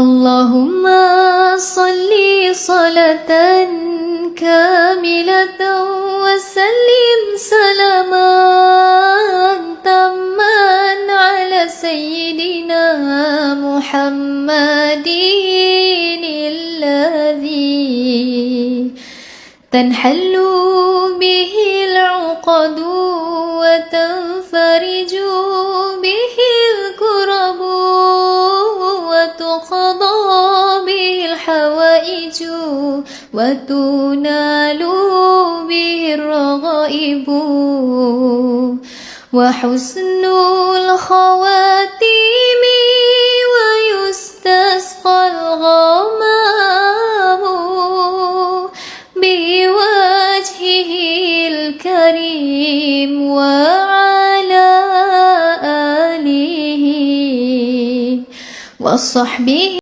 اللهم صل صلاة كاملة وسلم سلاما تاما على سيدنا محمد الذي تنحل به العقد وتنفرج به الحوائج وتنال به الرغائب وحسن الخواتيم ويستسقى الغمام بوجهه الكريم وعلى آله وصحبه.